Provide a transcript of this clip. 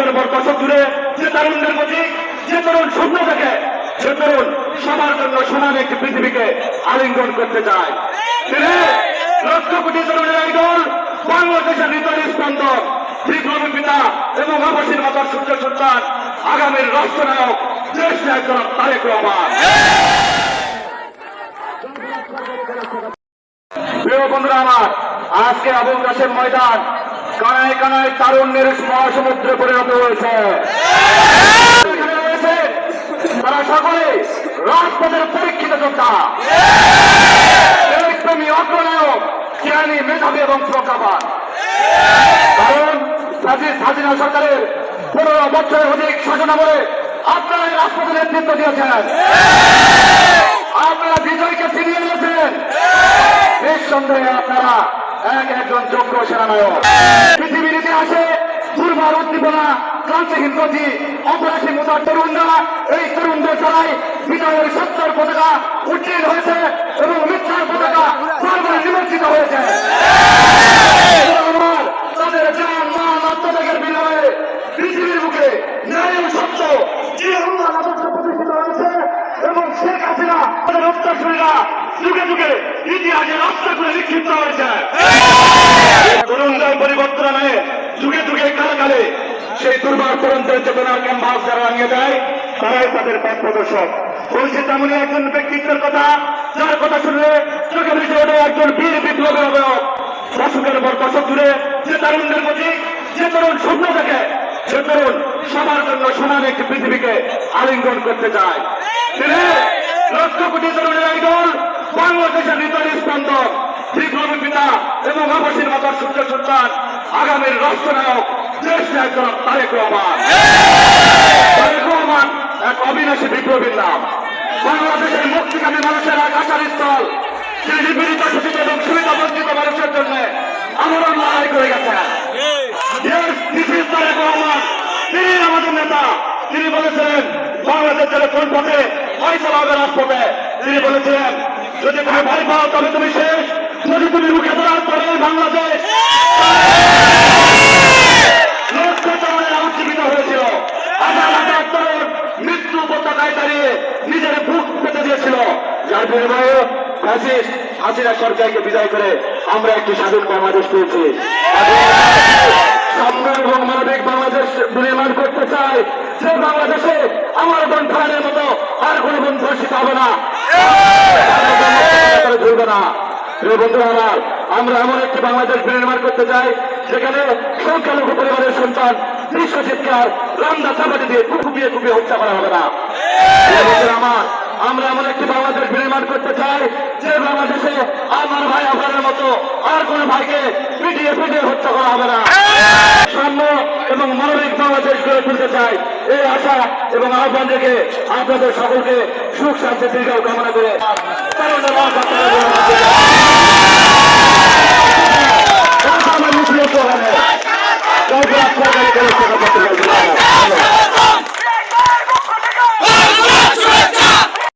অশোকের পর দশক দূরে, যে তরুণদের প্রতি, যে তরুণ স্বপ্ন দেখে যে তরুণ সবার জন্য সমান একটি পৃথিবীকে আলিঙ্গন করতে চায়। লক্ষ কোটি তরুণের আইডল, বাংলাদেশের হৃদয় স্পন্দন বিপ্লবী পিতা এবং আবাসীর মাতার সূর্য সন্তান, আগামীর রাষ্ট্রনায়ক, দেশ নায়ক তারেক রহমান। প্রিয় বন্ধুরা আমার, আজকে আবুল কাশেম ময়দান কানায় কানায় তারুণ্যের মহাসমুদ্রে পরিণত হয়েছে। তারা সকলে রাজপথের পরীক্ষিত যোদ্ধা। দেশপ্রেমী অগ্রনায়ক, জ্ঞানী, মেধাবী এবং প্রজ্ঞাবান। কারণ সাজিদ হাসিনা সরকারের পনেরো বছরের অধিক শাসনামলে আপনারা রাষ্ট্রপতি নেতৃত্ব দিয়েছেন। আপনারা বিজয়কে ফিরিয়ে এনেছেন নিঃসন্দেহে আপনারা এক একজন যোগ্য সেনানায়ক। পৃথিবীর ইতিহাসে দুর্বার উদ্দীপনা ক্রান্তিহীন গতি, অপরাধী মোতার তরুণরা এই তরুণদের দ্বারাই বিজয়ের সত্তর পতাকা উজ্জীল হয়েছে এবং মিথ্যার পতাকা বারবার নিমজ্জিত হয়েছে। এবং শেখ হাসিনা, তাদের উত্তরসূরীরা যুগে যুগে ইতিহাসে রাষ্ট্র করে নিক্ষিপ্ত হয়েছে তরুণদের পরিবর্তনে যুগে যুগে কালে কালে সেই দুর্বার তরুণদের চেতনার ক্যাম্পাস যারা নিয়ে দেয়, তারাই তাদের পথ প্রদর্শক। বলছি তেমনই একজন ব্যক্তিত্বের কথা, যার কথা শুনলে চোখে ভেসে ওঠে একজন বীর বিপ্লবের অবয়ব দশকের পর দশক দূরে যে তরুণদের প্রতি, যে তরুণ স্বপ্ন দেখে যে তরুণ সবার জন্য সমান একটি পৃথিবীকে আলিঙ্গন করতে চায়। লক্ষ কোটি তরুণের আইডল বাংলাদেশের হৃদয় স্পন্দন বিপ্লবী পিতা এবং আবাসীর মাতার সূর্য সন্তান আগামীর রাষ্ট্রনায়ক দেশ নায়ক তারেক রহমান। তারেক রহমান এক অবিনাশী বিপ্লবীর নাম। বাংলাদেশের মুক্তিকামী মানুষের এক আশার স্থল। তিনি নিপীড়িত, শোষিত এবং সুবিধা বঞ্চিত মানুষের জন্য আমরণ লড়াই করে গেছেন। তারেক রহমান, তিনি আমাদের নেতা। তিনি বলেছিলেন, বাংলাদেশ ছেলে কোন পথে ফয়সলা হবে রাজপথে। তিনি বলেছিলেন যদি তুমি ভয় পাও, তবে তুমি শেষ। যদি তুমি মুখে ধরার তবে বাংলাদেশ। দিয়েছিল। যার বিনিময়ে ফ্যাসিস্ট হাসিনা সরকারকে বিদায় করে আমরা একটি স্বাধীন বাংলাদেশ পেয়েছি। সাম্য এবং মানবিক বাংলাদেশ নির্মাণ করতে চাই। যে বাংলাদেশে আমার বোন খানের মতো আর কোন বোন ধর্ষিত হবে না। ধরবে না। প্রিয় বন্ধুরা আমার আমরা এমন একটি বাংলাদেশ বিনির্মাণ করতে চাই যেখানে সংখ্যালঘু পরিবারের সন্তান বিশ্ব চিৎকার রান্না চাপাটি দিয়ে কুপিয়ে কুপিয়ে হত্যা করা হবে না। আমার আমরা এমন একটি বাংলাদেশ বিনির্মাণ করতে চাই যে বাংলাদেশে আমার ভাই আপনার মতো আর কোন ভাইকে পিটিয়ে পিটিয়ে হত্যা করা হবে না। সুন্দর এবং মানবিক বাংলাদেশ গড়ে তুলতে চাই এই আশা এবং আহ্বান রেখে আপনাদের সকলকে সুখ, শান্তি দীর্ঘ কামনা করে Thank.